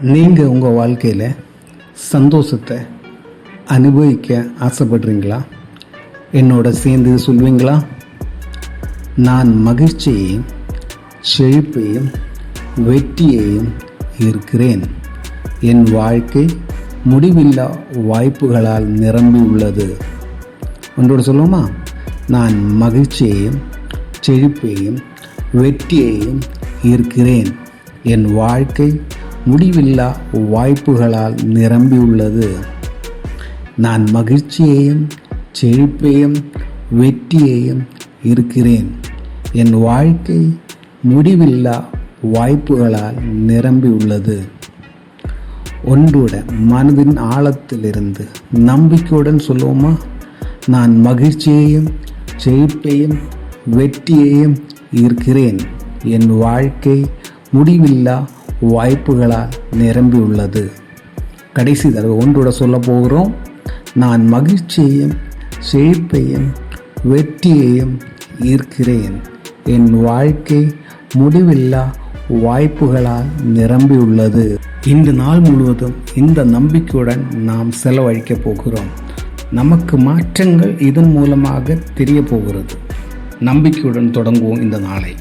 நீங்கள் உங்கள் வாழ்க்கையில் சந்தோஷத்தை அனுபவிக்க ஆசைப்படுறீங்களா? என்னோட சேர்ந்து சொல்வீங்களா? நான் மகிழ்ச்சியையும் செழிப்பையும் வெற்றியையும் இருக்கிறேன் என் வாழ்க்கை முடிவில்லா வாய்ப்புகளால் நிரம்பி உள்ளது. ஒன்றோடு சொல்லுவோமா நான் மகிழ்ச்சியையும் செழிப்பையும் வெற்றியையும் இருக்கிறேன் என் வாழ்க்கை முடிவில்லா வாய்ப்புகளால் நிரம்பியுள்ளது. நான் மகிழ்ச்சியையும் செழிப்பையும் வெற்றியையும் இருக்கிறேன். என் வாழ்க்கை முடிவில்லா வாய்ப்புகளால் நிரம்பியுள்ளது. ஒன்றோட மனதின் ஆழத்திலிருந்து நம்பிக்கையுடன் சொல்லுவோமா? நான் மகிழ்ச்சியையும் செழிப்பையும் வெற்றியையும் இருக்கிறேன். என் வாழ்க்கை முடிவில்லா வாய்ப்புகளால் நிரம்பியுள்ளது கடைசி தடவை ஒன்றோட சொல்ல போகிறோம். நான் மகிழ்ச்சியையும் செழிப்பையும் வெற்றியையும் ஈர்க்கிறேன். என் வாழ்க்கை முடிவில்லா வாய்ப்புகளால் நிரம்பியுள்ளது இந்த நாள் முழுவதும் இந்த நம்பிக்கையுடன் நாம் செலவழிக்க போகிறோம். நமக்கு மாற்றங்கள் இதன் மூலமாக தெரிய போகிறது. நம்பிக்கையுடன் தொடங்குவோம் இந்த நாளை.